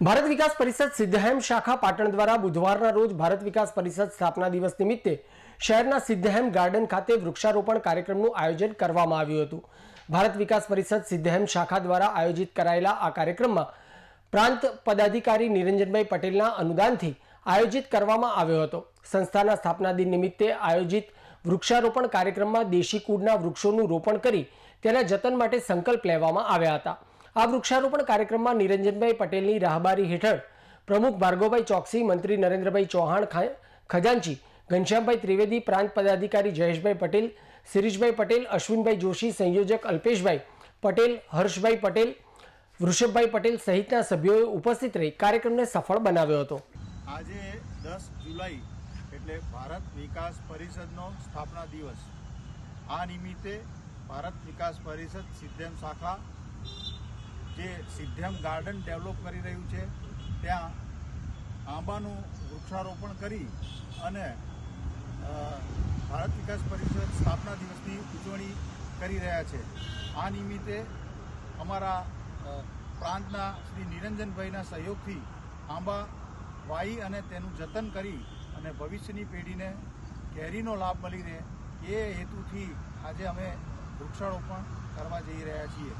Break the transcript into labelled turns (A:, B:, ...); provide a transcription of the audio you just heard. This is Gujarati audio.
A: ભારત વિકાસ પરિષદ સિદ્ધહેમ શાખા પાટણ દ્વારા બુધવારના રોજ ભારત વિકાસ પરિષદ સ્થાપના દિવસ નિમિત્તે શહેરના સિદ્ધહેમ ગાર્ડન ખાતે વૃક્ષારોપણ કાર્યક્રમનું આયોજન કરવામાં આવ્યું હતું. ભારત વિકાસ પરિષદ સિદ્ધહેમ શાખા દ્વારા આયોજિત કરાયેલા આ કાર્યક્રમમાં પ્રાંત પદાધિકારી નિરંજનભાઈ પટેલના અનુદાનથી આયોજિત કરવામાં આવ્યો હતો. સંસ્થાના સ્થાપના દિન નિમિત્તે આયોજિત વૃક્ષારોપણ કાર્યક્રમમાં દેશી કુળના વૃક્ષોનું રોપણ કરી તેના જતન માટે સંકલ્પ લેવામાં આવ્યા હતા. આ વૃક્ષારોપણ કાર્યક્રમમાં નિરંજનભાઈ પટેલની રાહબારી હેઠળ પ્રમુખ ભાર્ગવભાઈ ચોકસી, મંત્રી નરેન્દ્રભાઈ ચૌહાણ ખજાનચી, ઘનશ્યામભાઈ ત્રિવેદી, પ્રાંત પદાધિકારી જયેશભાઈ પટેલ, શિરીષભાઈ પટેલ, અશ્વિનભાઈ જોશી, સંયોજક અલ્પેશભાઈ પટેલ, હર્ષભાઈ પટેલ, વૃષભભાઈ પટેલ સહિતના સભ્યોએ ઉપસ્થિત રહી કાર્યક્રમને સફળ બનાવ્યો હતો.
B: આજે દસ જુલાઈ એટલે ભારત વિકાસ પરિષદનો સ્થાપના દિવસ. આ નિમિત્તે ભારત વિકાસ પરિષદ સિદ્ધેમ શાખા જે સિદ્ધેમ ગાર્ડન ડેવલપ કરી રહ્યું છે, ત્યાં આંબાનું વૃક્ષારોપણ કરી અને ભારત વિકાસ પરિષદ સ્થાપના દિવસની ઉજવણી કરી રહ્યા છે. આ નિમિત્તે અમારા પ્રાંતના શ્રી નિરંજનભાઈના સહયોગથી આંબા વાવી અને તેનું જતન કરી અને ભવિષ્યની પેઢીને કેરીનો લાભ મળી રહે એ હેતુથી આજે અમે વૃક્ષારોપણ કરવા જઈ રહ્યા છીએ.